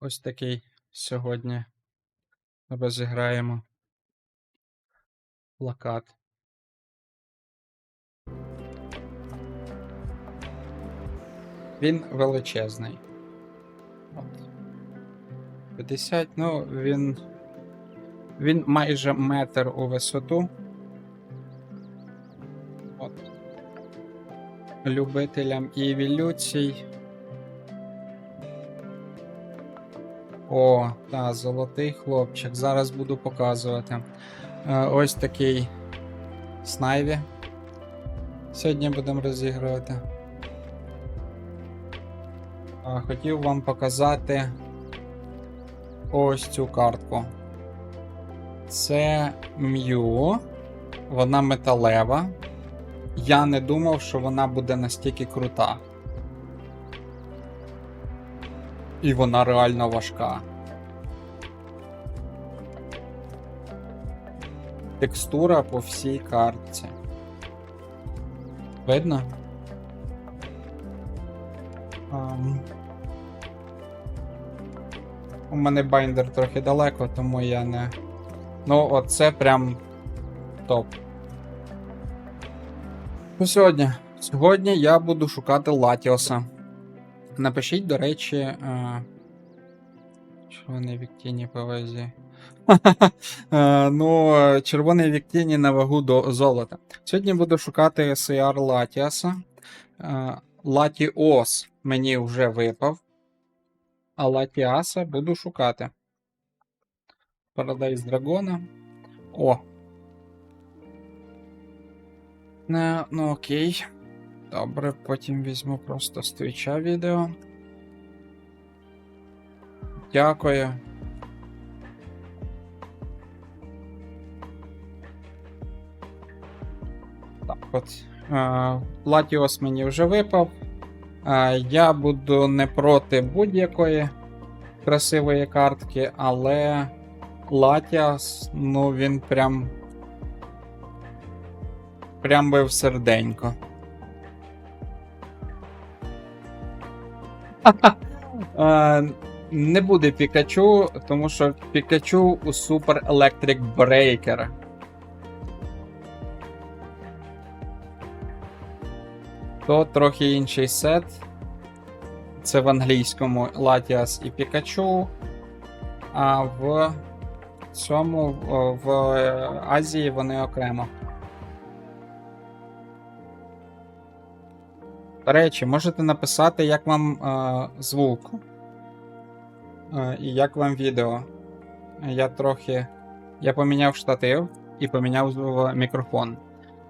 Ось такий сьогодні розіграємо плакат. Він величезний. От. 50, ну, він. Він майже метр у висоту. От. Любителям і еволюцій. О, та, золотий хлопчик. Зараз буду показувати. Е, ось такий снайві. Сьогодні будемо розігрувати. Хотів вам показати ось цю картку. Це М'ю. Вона металева. Я не думав, що вона буде настільки крута. І вона реально важка. Текстура по всій картці. Видно? Ам. У мене байндер трохи далеко, тому я не. Ну, оце прям топ. Ну, сьогодні. Сьогодні я буду шукати Латіоса. Напишіть, до речі. Е... Червоний Віктіні повезі. Е, ну, червоний Віктіні на вагу до золота. Сьогодні буду шукати CR Латіаса. Е, Латіос мені вже випав. А Латіаса буду шукати. Парадайз Драгона. О. Ну окей. Добре, потім візьму просто з твіча відео. Дякую. Так, от. Е, Латіос мені вже випав. Е, я буду не проти будь-якої красивої картки, але Латіас, ну він прям. Прям би в серденько. Не буде Пікачу, тому що Пікачу у Super Electric Breaker. То трохи інший сет. Це в англійському Латіас і Пікачу. А в цьому в Азії вони окремо. До речі, можете написати, як вам е, звук. Е, і як вам відео. Я трохи. Я поміняв штатив і поміняв мікрофон.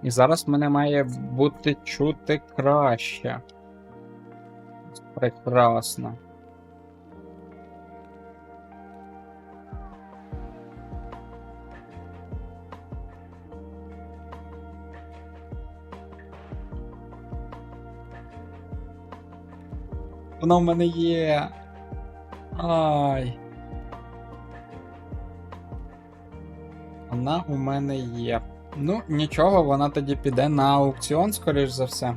І зараз мене має бути чути краще. Прекрасно. Вона в мене є. Ай. Вона у мене є. Ну, нічого, вона тоді піде на аукціон, скоріш за все.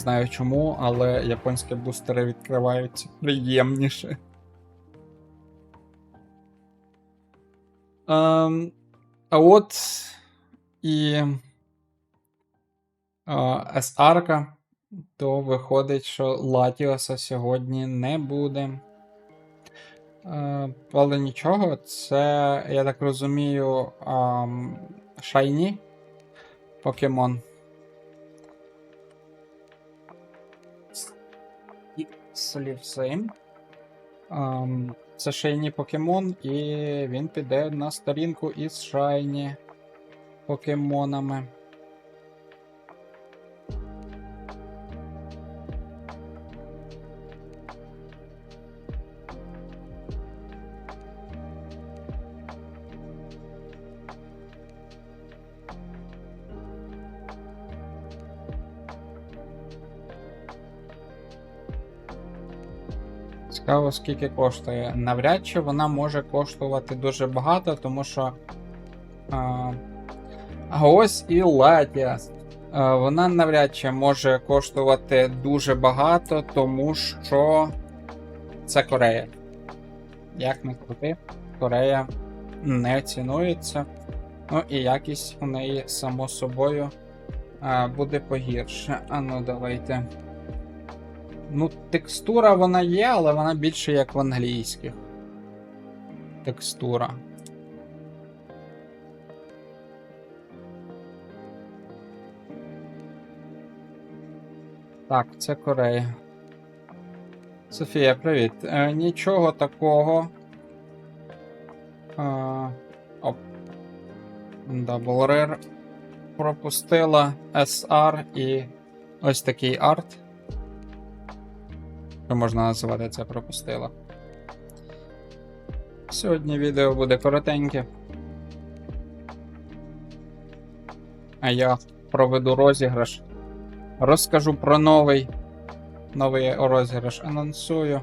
Знаю чому, але японські бустери відкриваються приємніше. Ем, а от і SR, то виходить, що Латіоса сьогодні не буде. Е, але нічого, це, я так розумію, ем, Шайні покемон. Слівсейм. Um, це шайні покемон, і він піде на сторінку із шайні покемонами. Цікаво, скільки коштує. Навряд чи вона може коштувати дуже багато, тому що. А, ось і Латіас. Вона навряд чи може коштувати дуже багато, тому що це Корея. Як не крути, Корея не цінується. Ну і якість у неї, само собою, буде погірше. А ну давайте. Ну, текстура вона є, але вона більше як в англійських. Текстура. Так, це Корея. Софія, привіт. Е, нічого такого. Е, оп. Double Rare пропустила SR і ось такий арт. Що можна називати це пропустила. Сьогодні відео буде коротеньке. А я проведу розіграш. Розкажу про новий. Новий розіграш анонсую.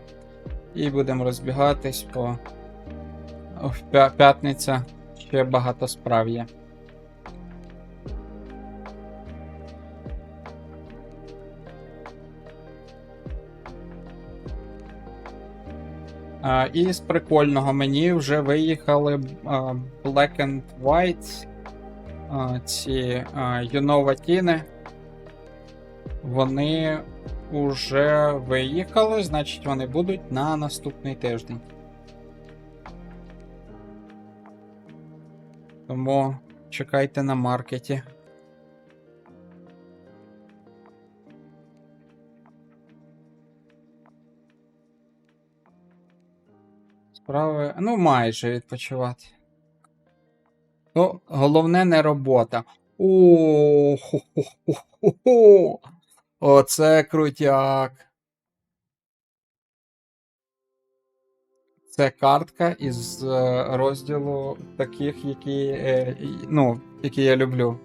І будемо розбігатись по в п'ятниця. Ще багато справ є. І з прикольного мені вже виїхали Black and White. Ці а, Юнова. Вони вже виїхали, значить вони будуть на наступний тиждень. Тому чекайте на маркеті. Справи. Ну, майже відпочивати. Ну, головне не робота. О, хо-хо-хо-хо-хо. Оце крутяк. Це картка із е, розділу таких, які, е, ну, які я люблю.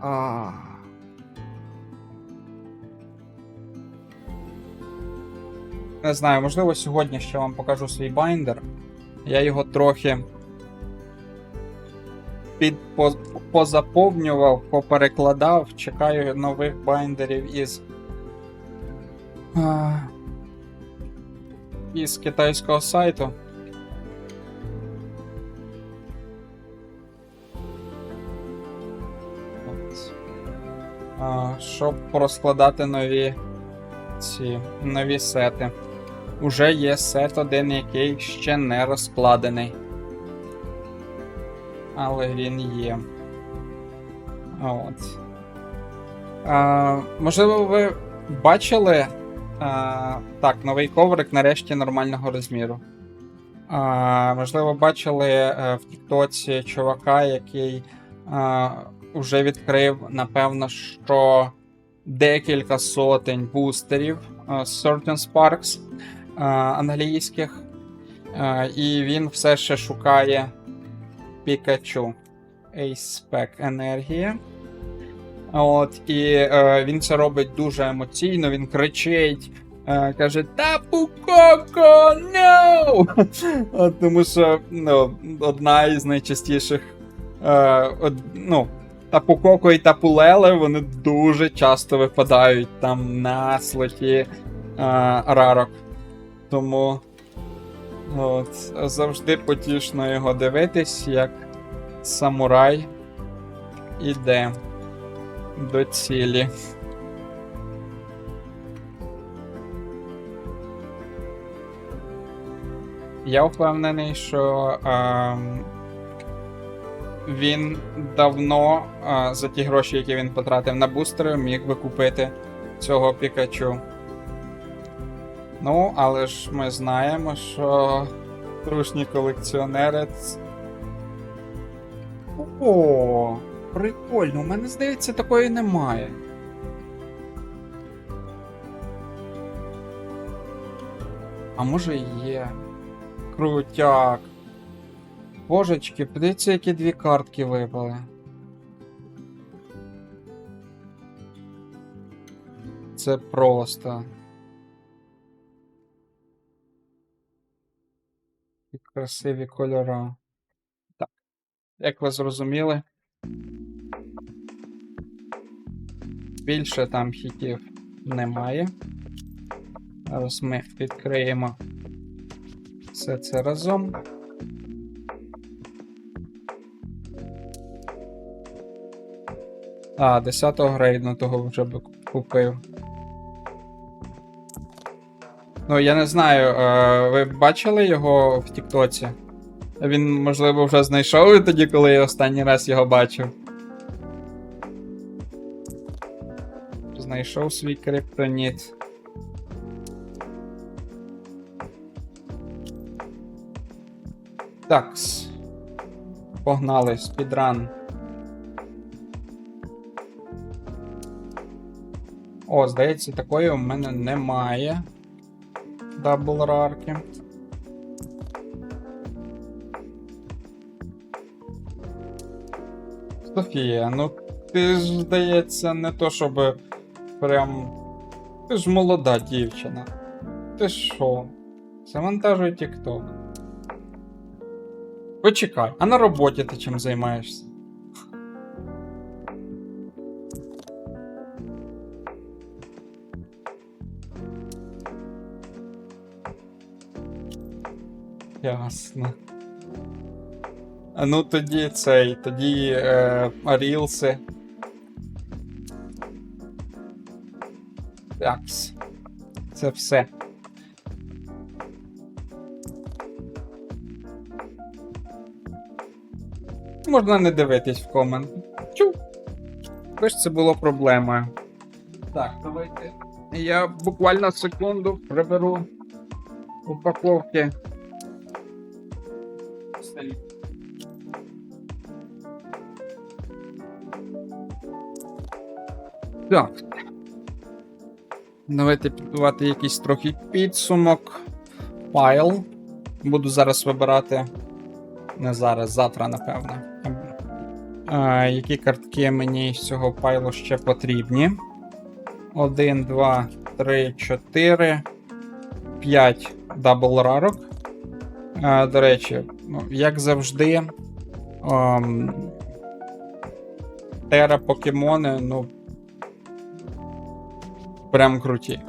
А. Не знаю, можливо, сьогодні ще вам покажу свій байндер. Я його трохи під позаповнював, поперекладав. Чекаю нових байндерів із. Із китайського сайту. Щоб розкладати нові ці нові сети. Уже є сет один, який ще не розкладений. Але він є. От. А, можливо, ви бачили. А, так, новий коврик нарешті нормального розміру. А, можливо, бачили е, в Тіктоці чувака, який а, вже відкрив, напевно, що декілька сотень бустерів Certain Sparks а, англійських. І він все ще шукає Пікачу. Ace Spec енергія. От, і е, він це робить дуже емоційно, він кричить, е, каже: Тапу Коко, no! Тому що ну, одна із найчастіших. Е, од, ну, Тапу Коко і Тапу Леле вони дуже часто випадають там на слоті е, рарок. Тому от, завжди потішно його дивитись, як самурай іде до цілі. Я впевнений, що ем, він давно е, за ті гроші, які він потратив на бустери, міг би купити цього Пікачу. Ну, але ж ми знаємо, що трушні колекціонери. О, прикольно, у мене здається, такої немає. А може і є. Крутяк. Божечки, подивіться, які дві картки випали. Це просто. Красиві кольори. Так. Як ви зрозуміли. Більше там хітів немає. Зараз ми відкриємо все це разом. А, 10 грейднутого вже би купив. Ну, я не знаю, е, ви бачили його в Тіктоці? Він, можливо, вже знайшов тоді, коли я останній раз його бачив. Знайшов свій криптоніт. Такс. Погнали, спідран. О, здається, такої у мене немає. Дабл рарки. Софія, ну ти ж, здається, не то, щоб прям. Ти ж молода дівчина. Ти що? Завантажуй TikTok. Почекай, а на роботі ти чим займаєшся? Ясно. А ну тоді цей, тоді е, рілси. Такс. Це все. Можна не дивитись в комент. Чу. Ось це було проблемою. Так, давайте. Я буквально секунду приберу упаковки. Так. Давайте підбивати якийсь трохи підсумок. Файл. Буду зараз вибирати. Не зараз, завтра, напевно. А, які картки мені з цього файлу ще потрібні? 1, 2, 3, 4, 5 дабл рарок. До речі, ну, як завжди, ем, Тера покемони, ну. Прям круті.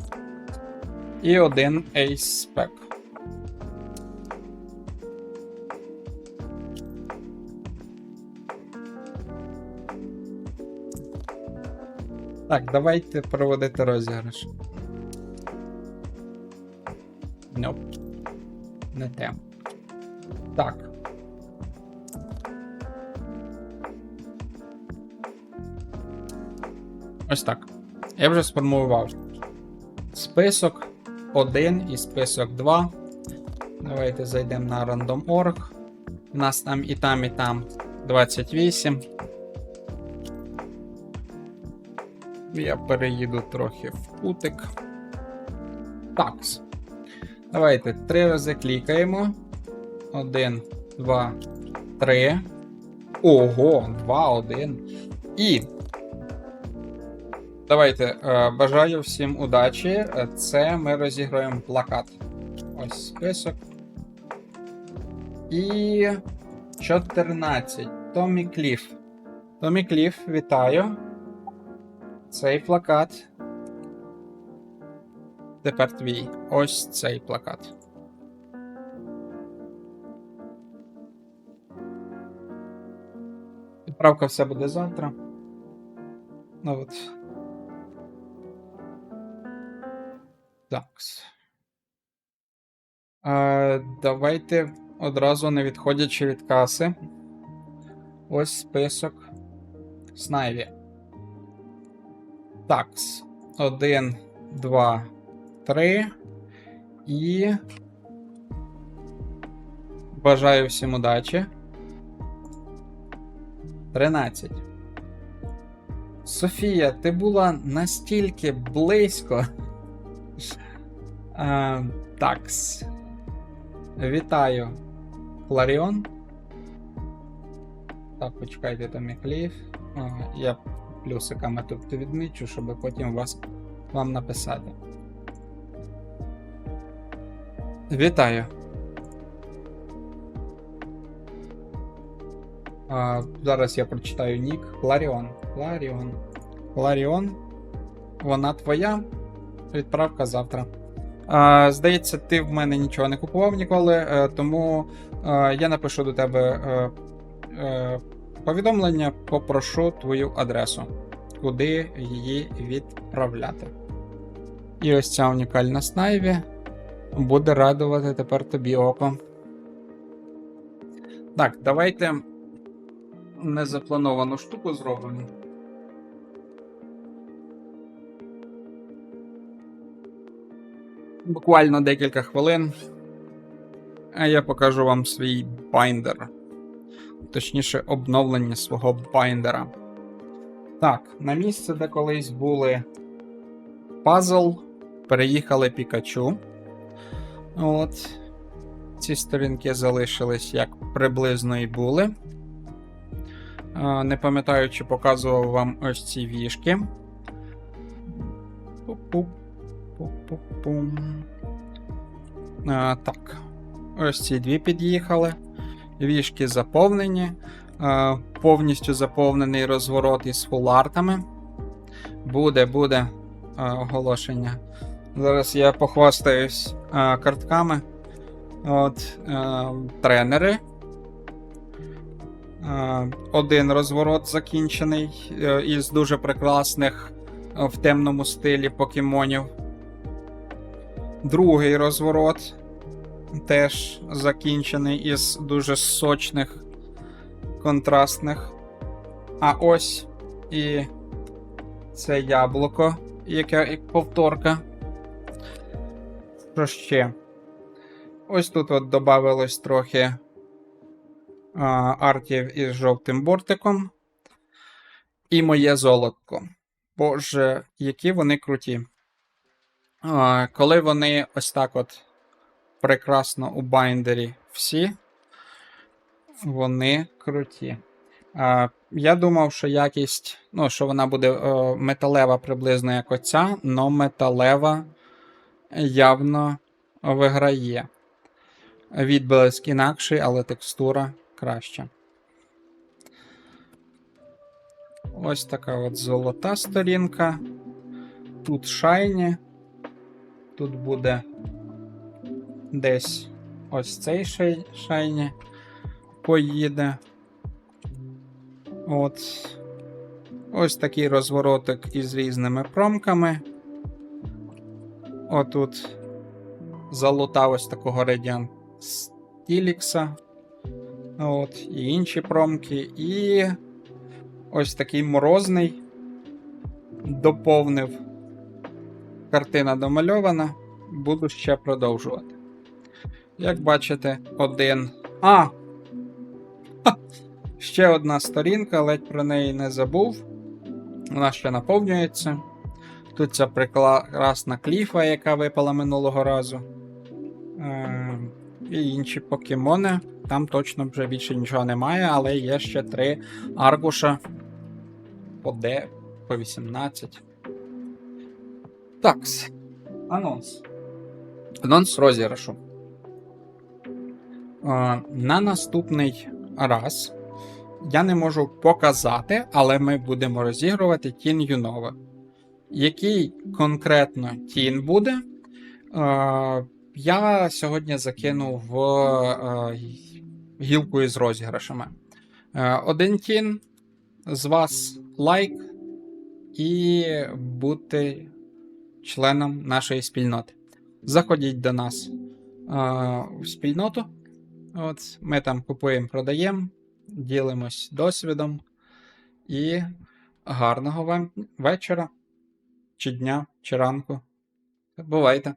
І один Ace Spec. Так, давайте проводити розіграш. Nope. Не те. Так. Ось так. Я вже сформував список 1 і список 2. Давайте зайдемо на random.org. У нас там і там, і там 28. Я переїду трохи в кутик. Такс. Давайте три рази клікаємо. 1, 2, 3. Ого, 2, 1. І. Давайте. е, Бажаю всім удачі. Це ми розіграємо плакат. Ось список. І 14. Томі Кліф. Томі Кліф, вітаю. Цей плакат. Тепер твій. Ось цей плакат. Відправка все буде завтра. Ну от. Такс. Давайте одразу не відходячи від каси. Ось список Снайві. Такс. Один, два, три. І. Бажаю всім удачі. 13. Софія, ти була настільки близько. Е, Такс. Вітаю. Ларіон. Так, почекайте там і кліф. Е, я плюсиками тут відмічу, щоб потім вас, вам написати. Вітаю. А, Зараз я прочитаю нік. Ларіон. Ларіон. Ларіон. Вона твоя. Відправка завтра. А, здається, ти в мене нічого не купував ніколи, е, тому е, я напишу до тебе е, повідомлення, попрошу твою адресу, куди її відправляти. І ось ця унікальна снайві буде радувати тепер тобі око. Так, давайте незаплановану штуку зробимо. Буквально декілька хвилин. А я покажу вам свій байндер. Точніше, обновлення свого байндера. Так, на місце, де колись були пазл, переїхали Пікачу. От. Ці сторінки залишились як приблизно і були. Не пам'ятаю, чи показував вам ось ці вішки. Пу-пу. Пу-пу-пум. А, так. Ось ці дві під'їхали. Вішки заповнені. А, повністю заповнений розворот із фулартами. Буде, буде а, оголошення. Зараз я похвастаюсь а, картками. От, е, тренери. Е, один розворот закінчений е, із дуже прекрасних е, в темному стилі покемонів. Другий розворот теж закінчений із дуже сочних, контрастних. А ось і це яблуко, яке як повторка. Що ще? Ось тут от додавалось трохи а, артів із жовтим бортиком. І моє золотко. Боже, які вони круті. Коли вони ось так от прекрасно у байндері всі, вони круті. Я думав, що якість, ну, що вона буде е, металева приблизно як оця, но металева явно виграє. Відблиск інакший, але текстура краща. Ось така от золота сторінка. Тут шайні. Тут буде десь ось цей шай... шайні поїде. От. Ось такий розворотик із різними промками. Отут золота ось такого Radiant Стілікса. От, і інші промки. І ось такий морозний. Доповнив. Картина домальована. Буду ще продовжувати. Як бачите, один. А! Ще одна сторінка, ледь про неї не забув. Вона ще наповнюється. Тут ця прекрасна кліфа, яка випала минулого разу. Е, і інші покемони. Там точно вже більше нічого немає, але є ще три аркуша по Д, по 18. Такс. Анонс. Анонс розіграшу. Е, на наступний раз я не можу показати, але ми будемо розігрувати Тін Юнова. Який конкретно тін буде? Е, я сьогодні закинув в е, гілку із розіграшами. Один тін з вас лайк і бути членом нашої спільноти. Заходіть до нас е, в спільноту. От, Ми там купуємо, продаємо, ділимось досвідом. І гарного вам вечора, чи дня, чи ранку. Бувайте!